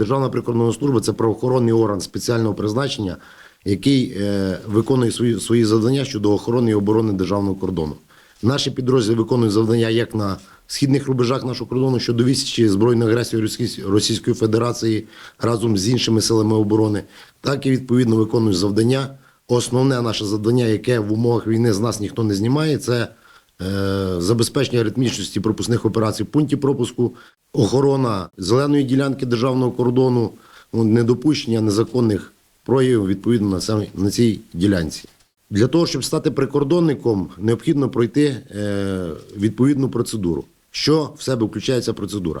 Державна прикордонна служба це правоохоронний орган спеціального призначення, який е, виконує свої, свої завдання щодо охорони і оборони державного кордону. Наші підрозділи виконують завдання як на східних рубежах нашого кордону щодо відсічі збройної агресії Російської Федерації разом з іншими силами оборони, так і відповідно виконують завдання. Основне наше завдання, яке в умовах війни з нас ніхто не знімає, це забезпечення ритмічності пропускних операцій в пункті пропуску, охорона зеленої ділянки державного кордону, ну, недопущення незаконних проявів відповідно на, цій ділянці. Для того, щоб стати прикордонником, необхідно пройти е, відповідну процедуру. Що в себе включає ця процедура?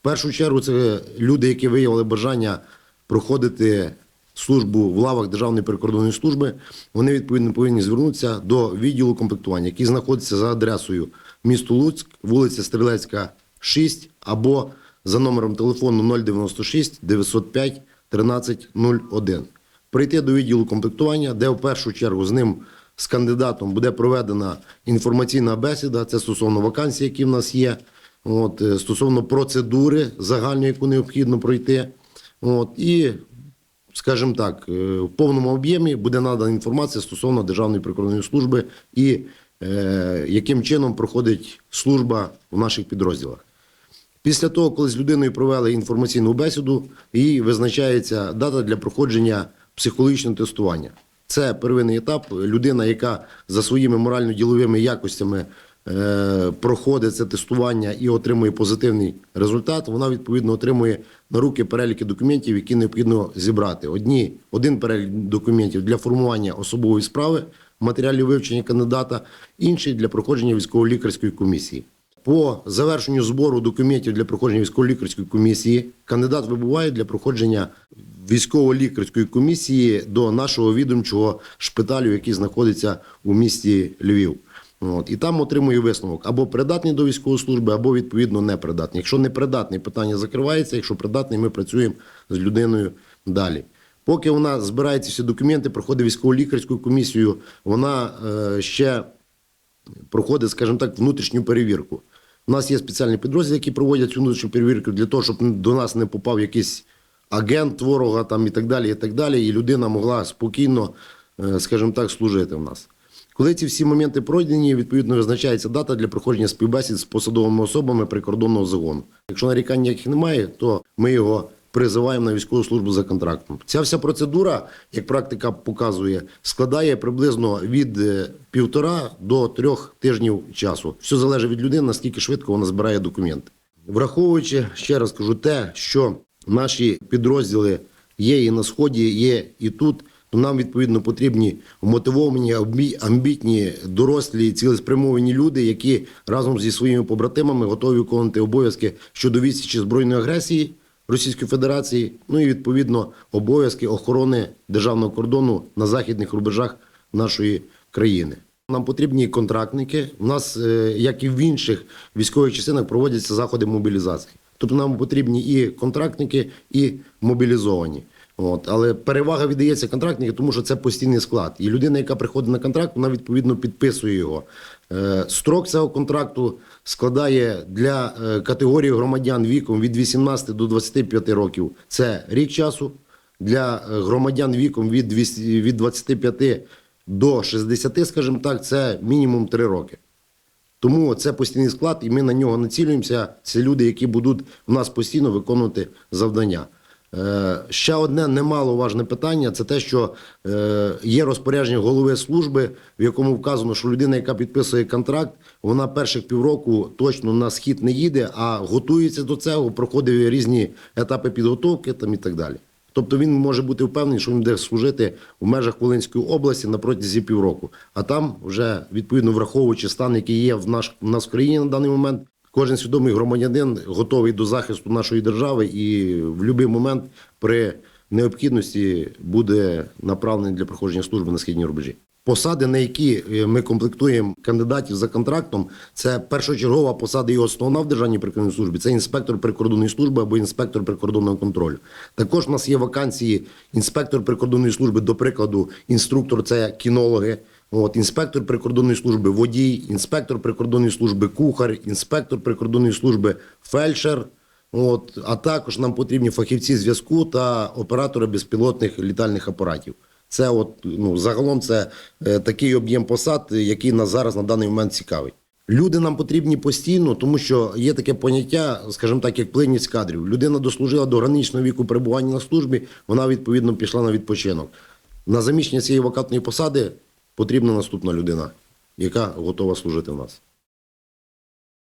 В першу чергу, це люди, які виявили бажання проходити службу в лавах Державної прикордонної служби, вони відповідно повинні звернутися до відділу комплектування, який знаходиться за адресою місто Луцьк, вулиця Стрілецька, 6 або за номером телефону 096 905 1301. Прийти до відділу комплектування, де в першу чергу з ним, з кандидатом, буде проведена інформаційна бесіда. Це стосовно вакансій, які в нас є. От, е, стосовно процедури загальної, яку необхідно пройти. От, і, скажімо так, е, в повному об'ємі буде надана інформація стосовно Державної прикордонної служби і е, яким чином проходить служба в наших підрозділах. Після того, коли з людиною провели інформаційну бесіду, їй визначається дата для проходження психологічного тестування. Це первинний етап. Людина, яка за своїми морально-діловими якостями проходить це тестування і отримує позитивний результат, вона відповідно отримує на руки переліки документів, які необхідно зібрати. Одні, один перелік документів для формування особової справи, матеріалів вивчення кандидата, інший для проходження військово-лікарської комісії. По завершенню збору документів для проходження військово-лікарської комісії кандидат вибуває для проходження військово-лікарської комісії до нашого відомчого шпиталю, який знаходиться у місті Львів. От, і там отримує висновок або придатний до військової служби, або відповідно непридатний. Якщо непридатний, питання закривається. Якщо придатний, ми працюємо з людиною далі. Поки вона збирає ці всі документи, проходить військово-лікарську комісію, вона е, ще проходить, скажімо так, внутрішню перевірку. У нас є спеціальні підрозділи, які проводять цю внутрішню перевірку для того, щоб до нас не попав якийсь агент ворога там і так далі, і так далі, і людина могла спокійно, е, скажімо так, служити в нас. Коли ці всі моменти пройдені, відповідно визначається дата для проходження співбесід з посадовими особами прикордонного загону. Якщо нарікань ніяких немає, то ми його призиваємо на військову службу за контрактом. Ця вся процедура, як практика показує, складає приблизно від е, півтора до трьох тижнів часу. Все залежить від людини, наскільки швидко вона збирає документи. Враховуючи ще раз кажу, те, що наші підрозділи є і на сході, є і тут. Нам відповідно потрібні мотивовані, амбі- амбітні, дорослі, цілеспрямовані люди, які разом зі своїми побратимами готові виконувати обов'язки щодо відсічі збройної агресії Російської Федерації, ну і відповідно обов'язки охорони державного кордону на західних рубежах нашої країни. Нам потрібні контрактники. У нас, е, як і в інших військових частинах, проводяться заходи мобілізації. Тобто нам потрібні і контрактники, і мобілізовані. От. Але перевага віддається контрактникам, тому що це постійний склад. І людина, яка приходить на контракт, вона відповідно підписує його. Е, Строк цього контракту складає для е, категорії громадян віком від 18 до 25 років. Це рік часу. Для е, громадян віком від 200 від 25 до 60, скажімо так, це мінімум 3 роки. Тому це постійний склад, і ми на нього націлюємося. Це люди, які будуть у нас постійно виконувати завдання. Е, ще одне немаловажне питання це те, що е, є розпорядження голови служби, в якому вказано, що людина, яка підписує контракт, вона перших півроку точно на схід не їде, а готується до цього, проходить різні етапи підготовки там і так далі. Тобто він може бути впевнений, що він буде служити в межах Волинської області на протязі півроку. А там вже відповідно враховуючи стан, який є в наш в нас в країні на даний момент, кожен свідомий громадянин готовий до захисту нашої держави і в будь-який момент при необхідності буде направлений для проходження служби на східній рубежі. Посади, на які е, ми комплектуємо кандидатів за контрактом, це першочергова посада і основна в державній прикордонній службі. Це інспектор прикордонної служби або інспектор прикордонного контролю. Також у нас є вакансії інспектор прикордонної служби, до прикладу, інструктор це кінологи. От, інспектор прикордонної служби водій, інспектор прикордонної служби кухар, інспектор прикордонної служби фельдшер, От, а також нам потрібні фахівці зв'язку та оператори безпілотних літальних апаратів. Це от, ну, загалом це е, такий об'єм посад, який нас зараз на даний момент цікавить. Люди нам потрібні постійно, тому що є таке поняття, скажімо так, як плинність кадрів. Людина дослужила до граничного віку перебування на службі, вона відповідно пішла на відпочинок. На заміщення цієї вакантної посади потрібна наступна людина, яка готова служити в нас.